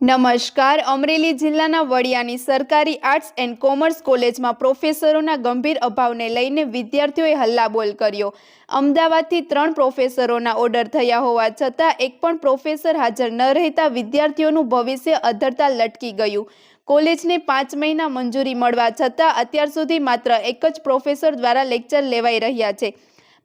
નમસ્કાર, અમરેલી જિલ્લાના વડિયાની સરકારી આર્ટ્સ એન્ડ કોમર્સ કોલેજમાં પ્રોફેસરોના ગંભીર અભાવને લઈને વિદ્યાર્થીઓએ હલ્લાબોલ કર્યો. અમદાવાદથી ત્રણ પ્રોફેસરોના ઓર્ડર થયા હોવા છતાં એક પણ પ્રોફેસર હાજર ન રહેતા વિદ્યાર્થીઓનું ભવિષ્ય અધરતા લટકી ગયું. કોલેજને પાંચ મહિના મંજૂરી મળવા છતાં અત્યાર સુધી માત્ર એક જ પ્રોફેસર દ્વારા લેક્ચર લેવાઈ રહ્યા છે.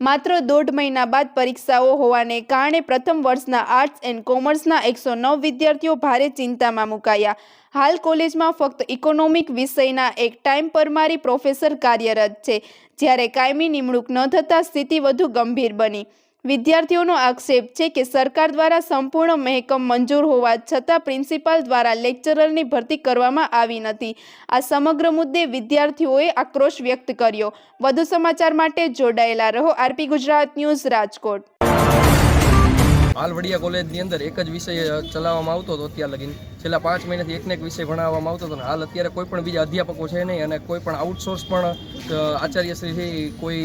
માત્ર દોઢ મહિના બાદ પરીક્ષાઓ હોવાને કારણે પ્રથમ વર્ષના આર્ટ્સ એન્ડ કોમર્સના એકસો નવ વિદ્યાર્થીઓ ભારે ચિંતામાં મુકાયા. હાલ કોલેજમાં ફક્ત ઇકોનોમિક વિષયના એક ટાઈમ પરમારી પ્રોફેસર કાર્યરત છે, જ્યારે કાયમી નિમણૂક ન થતાં સ્થિતિ વધુ ગંભીર બની. વિદ્યાર્થીઓનો આક્ષેપ છે કે સરકાર દ્વારા સંપૂર્ણ મહેકમ મંજૂર હોવા છતાં પ્રિન્સિપાલ દ્વારા લેક્ચરરની ભરતી કરવામાં આવી નથી. આ સમગ્ર મુદ્દે વિદ્યાર્થીઓએ આક્રોશ વ્યક્ત કર્યો. વધુ સમાચાર માટે જોડાયેલા રહો આરપી ગુજરાત ન્યૂઝ રાજકોટ. હાલ વડિયા કોલેજની અંદર એક જ વિષય ચલાવવામાં આવતો હતો અત્યાર લગીન. છેલ્લા પાંચ મહિનાથી એકને એક વિષય ભણાવવામાં આવતો હતો અને હાલ અત્યારે કોઈ પણ બીજા અધ્યાપકો છે નહીં અને કોઈ પણ આઉટસોર્સ પણ આચાર્યશ્રીથી કોઈ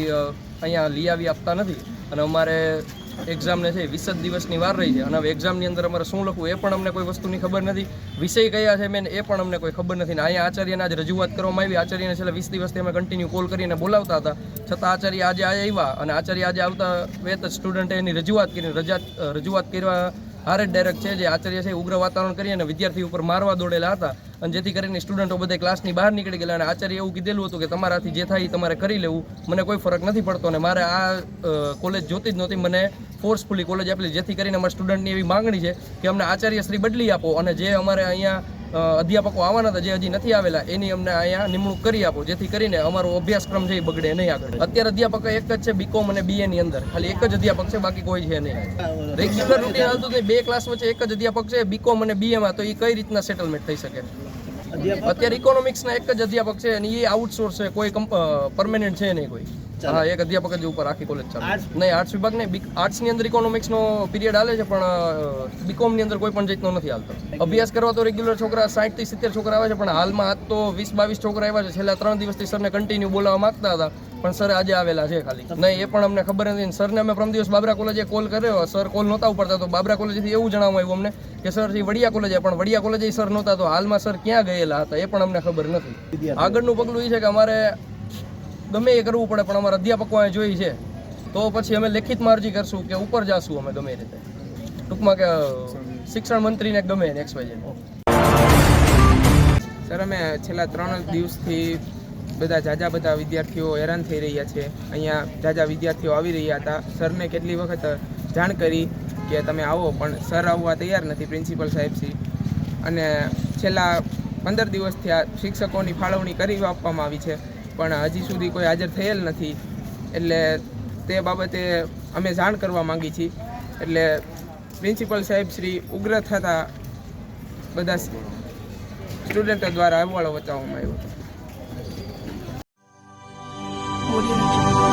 અહીંયા લઈ આવી આપતા નથી. અને અમારે એક્ઝામને છે વીસ જ દિવસની વાર રહી છે. અને હવે એક્ઝામની અંદર અમારે શું લખવું એ પણ અમને કોઈ વસ્તુની ખબર નથી. વિષય કયા છે મેન એ પણ અમને કોઈ ખબર નથી. ને અહીંયા આચાર્યને આજ રજૂઆત કરવામાં આવી. આચાર્યને છેલ્લા વીસ દિવસથી અમે કન્ટિન્યુ કોલ કરીને બોલાવતા હતા. છતાં આચાર્ય આજે આવ્યા. અને આચાર્ય આજે આવતા વેત જ સ્ટુડન્ટે એની રજૂઆત કરીને રજા રજૂઆત કરવા હારે ડાયરેક્ટ છે, જે આચાર્ય છે ઉગ્ર વાતાવરણ કરી અને વિદ્યાર્થી ઉપર મારવા દોડેલા હતા. અને જેથી કરીને સ્ટુડન્ટો બધા ક્લાસની બહાર નીકળી ગયેલા અને આચાર્ય એવું કીધેલું હતું કે તમારાથી જે થાય એ તમારે કરી લેવું. મને કોઈ ફરક નથી પડતો અને મારે આ કોલેજ જોતી જ નહોતી. મને ફોર્સફુલી કોલેજ આપેલી, જેથી કરીને અમારા સ્ટુડન્ટની એવી માંગણી છે કે અમને આચાર્યશ્રી બદલી આપો અને જે અમારે અહીંયા અધ્યાપકો આવવાના હતા જે હજી નથી આવેલા એની અમને અહીંયા નિમણૂક કરી આપો જેથી કરીને અમારો અભ્યાસક્રમ છે એ બગડે નહીં આગળ. અત્યારે અધ્યાપક એક જ છે બીકોમ અને બીએ ની અંદર. ખાલી એક જ અધ્યાપક છે બાકી કોઈ છે નહીં. રેગ્યુલર રૂટીન હાલતું બે ક્લાસ વચ્ચે એક જ અધ્યાપક છે બીકોમ અને બીએ માં તો એ કઈ રીતના સેટલમેન્ટ થઈ શકે? અત્યારે ઇકોનોમિક્સના એક જ અધ્યાપક છે અને એ આઉટસોર્સ છે કોઈ પરમેનન્ટ છે નહીં કોઈ. હા એક અધ્યાપક જ ઉપર આખી કોલેજ ચાલે. નહીં આર્ટ્સ વિભાગ નહીં આર્ટ્સની અંદર ઇકોનોમિક્સ નો પીરિયડ હાલે છે પણ બીકોમની અંદર કોઈ પણ જાતનો નથી હાલતો. અભ્યાસ કરવા તો રેગ્યુલર છોકરા સાઠથી સિત્તેર છોકરા આવે છે પણ હાલમાં આજ તો વીસ બાવીસ છોકરા આવ્યા છે. છેલ્લા ત્રણ દિવસથી સરને કન્ટિન્યુ બોલાવવા માંગતા હતા પણ સર આજે આવેલા છે ખાલી. નહીં એ પણ અમને ખબર નથી. સરને અમે પ્રમ દિવસ બાબરા કોલેજે કોલ કર્યો. સર કોલ નહોતા ઉપડતા તો બાબરા કોલેજથી એવું જણાવવામાં આવ્યું અમને કે સર વડિયા કોલેજે પણ વડિયા કોલેજે સર નહોતા તો હાલમાં સર ક્યાં ગયેલા હતા એ પણ અમને ખબર નથી. આગળનું પગલું એ છે કે અમારે ગમે એ કરવું પડે, પણ અમારા અધ્યાપકો અહીંયા જોઈ છે. તો પછી અમે લેખિતમાં અરજી કરશું કે ઉપર જાશું અમે ગમે રીતે. ટૂંકમાં કે શિક્ષણ મંત્રીને ગમે એક્સ વાય સર, અમે છેલ્લા ત્રણ દિવસથી બધા જાજા બધા વિદ્યાર્થીઓ હેરાન થઈ રહ્યા છે. અહીંયા જાજા વિદ્યાર્થીઓ આવી રહ્યા હતા. સરને કેટલી વખત જાણ કરી કે તમે આવો, પણ સર આવવા તૈયાર નથી પ્રિન્સિપલ સાહેબશ્રી અને છેલ્લા પંદર દિવસથી આ શિક્ષકોની ફાળવણી કરી આપવામાં આવી છે. પણ હજી સુધી કોઈ હાજર થયેલ નથી. એટલે તે બાબતે અમે જાણ કરવા માંગી છીએ. એટલે પ્રિન્સિપલ સાહેબ શ્રી ઉગ્ર થતા બધા સ્ટુડન્ટો દ્વારા અહેવાલો બતાવવામાં આવ્યો હતો.